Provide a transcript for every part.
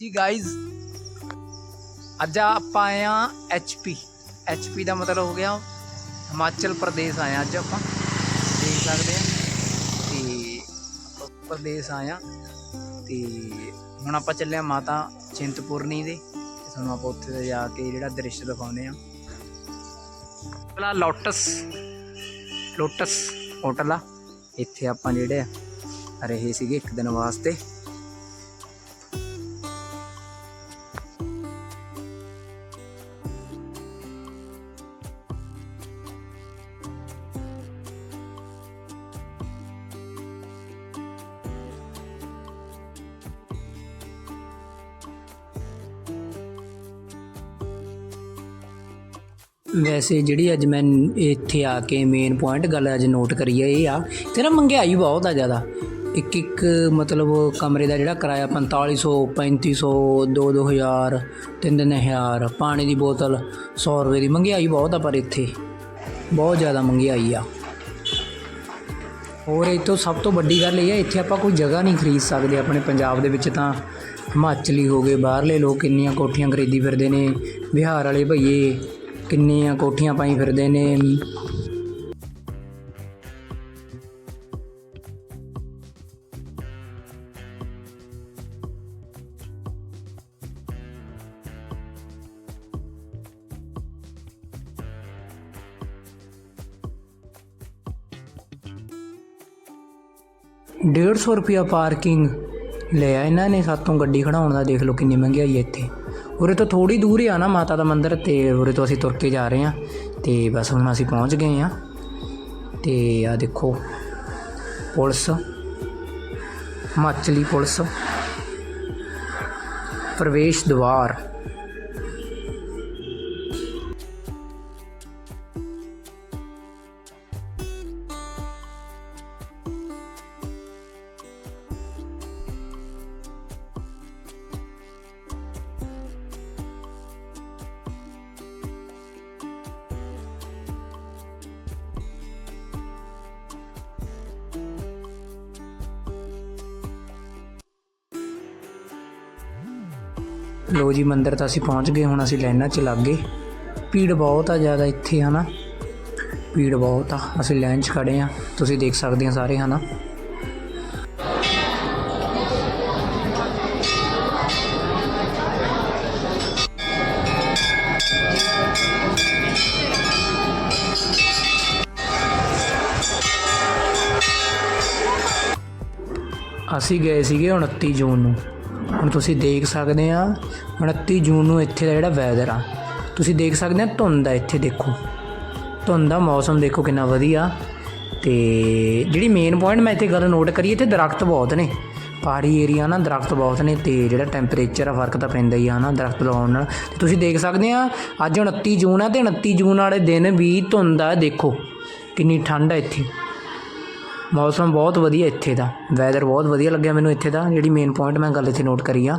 ਜੀ ਗਾਇਜ਼ ਅੱਜ ਆਪਾਂ ਆਏ ਆ ਐਚਪੀ ਐਚਪੀ ਦਾ ਮਤਲਬ ਹੋ ਗਿਆ ਹਿਮਾਚਲ ਪ੍ਰਦੇਸ਼ ਆਏ ਆ ਅੱਜ ਆਪਾਂ। ਦੇਖ ਸਕਦੇ ਆ ਤੇ ਪ੍ਰਦੇਸ਼ ਆਏ ਆ ਤੇ ਹੁਣ ਆਪਾਂ ਚੱਲੇ ਆ ਮਾਤਾ ਚਿੰਤਪੁਰਨੀ ਦੇ। ਤੇ ਤੁਹਾਨੂੰ ਆਪਾਂ ਉੱਥੇ ਦਾ ਜਾ ਕੇ ਜਿਹੜਾ ਦ੍ਰਿਸ਼ ਦਿਖਾਉਂਦੇ ਆ ਪਹਿਲਾ ਲੋਟਸ ਲੋਟਸ ਹੋਟਲ ਆ। ਇੱਥੇ ਆਪਾਂ ਜਿਹੜੇ ਰਹੇ ਸੀਗੇ ਇੱਕ ਦਿਨ ਵਾਸਤੇ। ਵੈਸੇ ਜਿਹੜੀ ਅੱਜ ਮੈਂ ਇੱਥੇ ਆ ਕੇ ਮੇਨ ਪੁਆਇੰਟ ਗੱਲ ਅੱਜ ਨੋਟ ਕਰੀ ਹੈ ਇਹ ਆ ਤੇ ਨਾ ਮਹਿੰਗਾਈ ਬਹੁਤ ਆ ਜ਼ਿਆਦਾ। ਇੱਕ ਇੱਕ ਮਤਲਬ ਕਮਰੇ ਦਾ ਜਿਹੜਾ ਕਿਰਾਇਆ 4500 3500 2 2000 3 3000 ਪਾਣੀ ਦੀ ਬੋਤਲ 100 ਰੁਪਏ ਦੀ ਮਹਿੰਗਾਈ ਬਹੁਤ ਆ, ਪਰ ਇੱਥੇ ਬਹੁਤ ਜ਼ਿਆਦਾ ਮਹਿੰਗਾਈ ਆ। ਹੋਰ ਇਹ ਤੋਂ ਸਭ ਤੋਂ ਵੱਡੀ ਗੱਲ ਇਹ ਹੈ ਇੱਥੇ ਆਪਾਂ ਕੋਈ ਜਗ੍ਹਾ ਨਹੀਂ ਖਰੀਦ ਸਕਦੇ ਆਪਣੇ ਪੰਜਾਬ ਦੇ ਵਿੱਚ ਤਾਂ। ਹਿਮਾਚਲੀ ਹੋ ਗਏ, ਬਾਹਰਲੇ ਲੋਕ ਕਿੰਨੀਆਂ ਕੋਠੀਆਂ ਖਰੀਦੀ ਫਿਰਦੇ ਨੇ, ਬਿਹਾਰ ਵਾਲੇ ਭਈਏ। ਕਿੰਨੀਆਂ ਕੋਠੀਆਂ ਪਾਈ ਫਿਰਦੇ ਨੇ। ਡੇਢ ਸੌ ਰੁਪਿਆ ਪਾਰਕਿੰਗ ਲਿਆ ਇਹਨਾਂ ਨੇ, ਸਾਤੋਂ ਗੱਡੀ ਖੜਾਉਣ ਦਾ, ਦੇਖ ਲਓ ਕਿੰਨੀ ਮਹਿੰਗਾਈ ਹੈ ਇੱਥੇ। ਉਰੇ ਤੋਂ ਥੋੜੀ ਦੂਰ ਹੀ ਆ ਨਾ ਮਾਤਾ ਦਾ ਮੰਦਿਰ ਤੇ ਉਰੇ ਤੋਂ ਅਸੀਂ ਤੁਰ ਕੇ ਜਾ ਰਹੇ ਹਾਂ ਤੇ ਬਸ ਹੁਣ ਅਸੀਂ ਪਹੁੰਚ ਗਏ ਹਾਂ ਤੇ ਆ ਦੇਖੋ ਪੁਲਿਸ, ਹਿਮਾਚਲੀ ਪੁਲਿਸ, ਪ੍ਰਵੇਸ਼ ਦੁਆਰ ਲੋ ਜੀ, ਮੰਦਿਰ ਤਾਂ ਅਸੀਂ ਪਹੁੰਚ ਗਏ, ਹੁਣ ਅਸੀਂ ਲਾਈਨਾਂ 'ਚ ਲੱਗ ਗਏ। ਭੀੜ ਬਹੁਤ ਆ ਜ਼ਿਆਦਾ ਇੱਥੇ, ਹਨਾ? ਭੀੜ ਬਹੁਤ ਆ, ਅਸੀਂ ਲਾਈਨ 'ਚ ਖੜੇ ਆ, ਤੁਸੀਂ ਦੇਖ ਸਕਦੇ ਆ ਸਾਰੇ, ਹਨਾ? ਅਸੀਂ ਗਏ ਸੀਗੇ 29 ਜੂਨ ਨੂੰ। ਹੁਣ ਤੁਸੀਂ ਦੇਖ ਸਕਦੇ ਆ 29 ਜੂਨ ਨੂੰ ਇੱਥੇ ਦਾ ਜਿਹੜਾ ਵੈਦਰ ਆ। ਤੁਸੀਂ ਦੇਖ ਸਕਦੇ ਆ ਧੁੰਦ ਆ ਇੱਥੇ, ਦੇਖੋ। ਧੁੰਦ ਦਾ ਮੌਸਮ ਦੇਖੋ ਕਿੰਨਾ ਵਧੀਆ। ਤੇ ਜਿਹੜੀ ਮੇਨ ਪੁਆਇੰਟ ਮੈਂ ਇੱਥੇ ਗੱਲ ਨੋਟ ਕਰੀ, ਇੱਥੇ ਦਰਖਤ ਬਹੁਤ ਨੇ। ਪਹਾੜੀ ਏਰੀਆ ਨਾ ਦਰਖਤ ਬਹੁਤ ਨੇ ਤੇ ਜਿਹੜਾ ਟੈਂਪਰੇਚਰ ਆ, ਫ਼ਰਕ ਤਾਂ ਪੈਂਦਾ ਹੀ ਆ ਨਾ ਦਰਖਤ ਲਾਉਣ ਨਾਲ। ਤੁਸੀਂ ਦੇਖ ਸਕਦੇ ਆ, ਅੱਜ 29 ਜੂਨ ਆ ਤੇ 29 ਜੂਨ ਵਾਲੇ ਦਿਨ ਵੀ ਧੁੰਦ ਆ, ਦੇਖੋ। ਕਿੰਨੀ ਠੰਡ ਆ ਇੱਥੇ। ਮੌਸਮ ਬਹੁਤ ਵਧੀਆ ਇੱਥੇ ਦਾ ਵੈਦਰ ਬਹੁਤ ਵਧੀਆ ਲੱਗਿਆ ਮੈਨੂੰ ਇੱਥੇ ਦਾ, ਜਿਹੜੀ ਮੇਨ ਪੁਆਇੰਟ ਮੈਂ ਗੱਲ ਇੱਥੇ ਨੋਟ ਕਰੀ ਆ।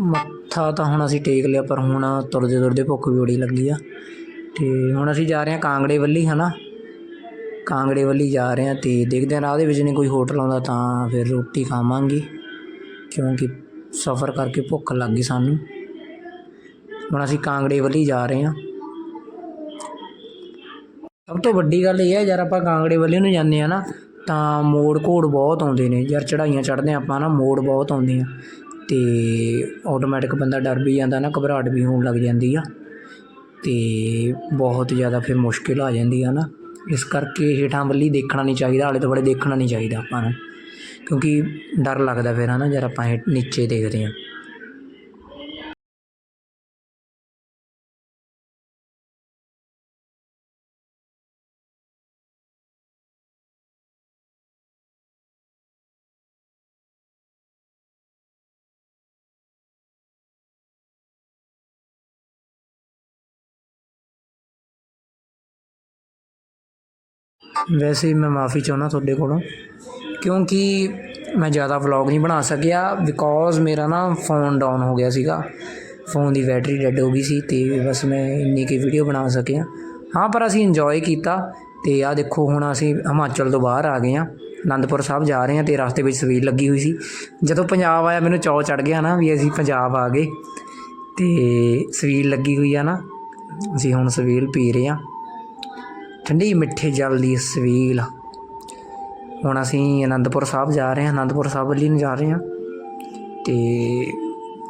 ਮੱਥਾ ਤਾਂ ਹੁਣ ਅਸੀਂ ਟੇਕ ਲਿਆ, ਪਰ ਹੁਣ ਤੁਰਦੇ ਤੁਰਦੇ ਭੁੱਖ ਵੀ ਬੜੀ ਲੱਗੀ ਆ। ਤੇ ਹੁਣ ਅਸੀਂ ਜਾ ਰਹੇ ਹਾਂ ਕਾਂਗੜੇ ਵੱਲੀ, ਹਨਾ? ਕਾਂਗੜੇ ਵੱਲੀ ਜਾ ਰਹੇ ਹਾਂ ਤੇ ਦੇਖਦੇ ਹਾਂ ਰਾਹ ਦੇ ਵਿੱਚ ਨਹੀਂ ਕੋਈ ਹੋਟਲ ਆਉਂਦਾ ਤਾਂ ਫਿਰ ਰੋਟੀ ਖਾਵਾਂਗੇ, ਕਿਉਂਕਿ ਸਫ਼ਰ ਕਰਕੇ ਭੁੱਖ ਲੱਗ ਗਈ ਸਾਨੂੰ। ਹੁਣ ਅਸੀਂ ਕਾਂਗੜੇ ਵੱਲੀ ਜਾ ਰਹੇ ਹਾਂ। ਸਭ ਤੋਂ ਵੱਡੀ ਗੱਲ ਇਹ ਹੈ, ਯਾਰ ਆਪਾਂ ਕਾਂਗੜੇ ਵੱਲੇ ਨੂੰ ਜਾਂਦੇ ਆ ਨਾ ਤਾਂ ਮੋੜ ਘੋੜ ਬਹੁਤ ਆਉਂਦੇ ਨੇ ਯਾਰ ਚੜ੍ਹਾਈਆਂ ਚੜ੍ਹਦੇ ਹਾਂ ਆਪਾਂ ਨਾ, ਮੋੜ ਬਹੁਤ ਆਉਂਦੇ ਆ। ਅਤੇ ਆਟੋਮੈਟਿਕ ਬੰਦਾ ਡਰ ਵੀ ਜਾਂਦਾ ਨਾ, ਘਬਰਾਹਟ ਵੀ ਹੋਣ ਲੱਗ ਜਾਂਦੀ ਆ। ਅਤੇ ਬਹੁਤ ਜ਼ਿਆਦਾ ਫਿਰ ਮੁਸ਼ਕਿਲ ਆ ਜਾਂਦੀ ਆ ਨਾ। ਇਸ ਕਰਕੇ ਹੇਠਾਂ ਵੱਲੀ ਦੇਖਣਾ ਨਹੀਂ ਚਾਹੀਦਾ, ਆਲੇ ਦੁਆਲੇ ਦੇਖਣਾ ਨਹੀਂ ਚਾਹੀਦਾ ਆਪਾਂ ਨੂੰ। ਕਿਉਂਕਿ ਡਰ ਲੱਗਦਾ ਫਿਰ ਹੈ ਨਾ ਯਾਰ ਆਪਾਂ ਹੇਠ ਨੀਚੇ ਦੇਖਦੇ ਹਾਂ। ਵੈਸੇ ਮੈਂ ਮਾਫੀ ਚਾਹੁੰਦਾ ਤੁਹਾਡੇ ਕੋਲੋਂ, ਕਿਉਂਕਿ ਮੈਂ ਜ਼ਿਆਦਾ ਵਲੌਗ ਨਹੀਂ ਬਣਾ ਸਕਿਆ ਬਿਕੋਜ਼ ਮੇਰਾ ਨਾ ਫੋਨ ਡਾਊਨ ਹੋ ਗਿਆ ਸੀਗਾ। ਫੋਨ ਦੀ ਬੈਟਰੀ ਡੈੱਡ ਹੋ ਗਈ ਸੀ ਤੇ ਬਸ ਮੈਂ ਇੰਨੀ ਕੀ ਵੀਡੀਓ ਬਣਾ ਸਕਿਆ। ਹਾਂ, ਪਰ ਅਸੀਂ ਇੰਜੋਏ ਕੀਤਾ ਤੇ ਆ ਦੇਖੋ, ਹੁਣ ਅਸੀਂ ਹਿਮਾਚਲ ਤੋਂ ਬਾਹਰ ਆ ਗਏ ਆ ਅਨੰਦਪੁਰ ਸਾਹਿਬ ਜਾ ਰਹੇ ਹਾਂ ਤੇ ਰਸਤੇ ਵਿੱਚ ਸਵੀਲ ਲੱਗੀ ਹੋਈ ਸੀ। ਜਦੋਂ ਪੰਜਾਬ ਆਇਆ, ਮੈਨੂੰ ਚੌ ਚੜ ਗਿਆ ਨਾ ਵੀ ਅਸੀਂ ਪੰਜਾਬ ਆ ਗਏ ਤੇ ਸਵੀਲ ਲੱਗੀ ਹੋਈ ਆ ਨਾ। ਅਸੀਂ ਹੁਣ ਸਵੀਲ ਪੀ ਰਹੇ ਆ ਠੰਡੀ ਮਿੱਠੇ ਜਲ ਦੀ ਸਵੀਲ। ਹੁਣ ਅਸੀਂ ਅਨੰਦਪੁਰ ਸਾਹਿਬ ਜਾ ਰਹੇ ਹਾਂ, ਅਨੰਦਪੁਰ ਸਾਹਿਬ ਵੱਲ ਨੂੰ ਜਾ ਰਹੇ ਹਾਂ। ਤੇ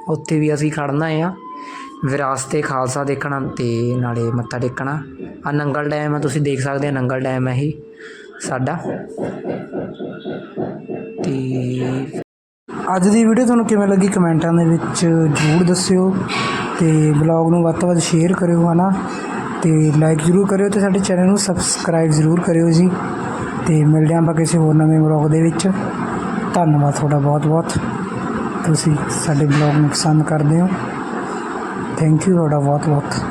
ਉੱਥੇ ਵੀ ਅਸੀਂ ਖੜਨਾ ਆ ਵਿਰਾਸਤੇ ਖਾਲਸਾ ਦੇਖਣਾ ਤੇ ਨਾਲੇ ਮੱਥਾ ਟੇਕਣਾ। ਆ ਨੰਗਲ ਡੈਮ ਆ, ਤੁਸੀਂ ਦੇਖ ਸਕਦੇ ਆ ਨੰਗਲ ਡੈਮ ਹੈ ਇਹ ਸਾਡਾ। ਤੇ ਅੱਜ ਦੀ ਵੀਡੀਓ ਤੁਹਾਨੂੰ ਕਿਵੇਂ ਲੱਗੀ ਕਮੈਂਟਾਂ ਦੇ ਵਿੱਚ ਜ਼ਰੂਰ ਦੱਸਿਓ ਤੇ ਬਲੌਗ ਨੂੰ ਵੱਧ ਤੋਂ ਵੱਧ ਸ਼ੇਅਰ ਕਰਿਓ ਹਨਾ ਅਤੇ ਲਾਈਕ ਜ਼ਰੂਰ ਕਰਿਓ ਅਤੇ ਸਾਡੇ ਚੈਨਲ ਨੂੰ ਸਬਸਕ੍ਰਾਈਬ ਜ਼ਰੂਰ ਕਰਿਓ ਜੀ। ਅਤੇ ਮਿਲਦੇ ਹਾਂ ਆਪਾਂ ਕਿਸੇ ਹੋਰ ਨਵੇਂ ਬਲੌਗ ਦੇ ਵਿੱਚ। ਧੰਨਵਾਦ ਤੁਹਾਡਾ ਬਹੁਤ ਬਹੁਤ ਤੁਸੀਂ ਸਾਡੇ ਬਲੌਗ ਨੂੰ ਪਸੰਦ ਕਰਦੇ ਹੋ। ਥੈਂਕ ਯੂ ਤੁਹਾਡਾ ਬਹੁਤ ਬਹੁਤ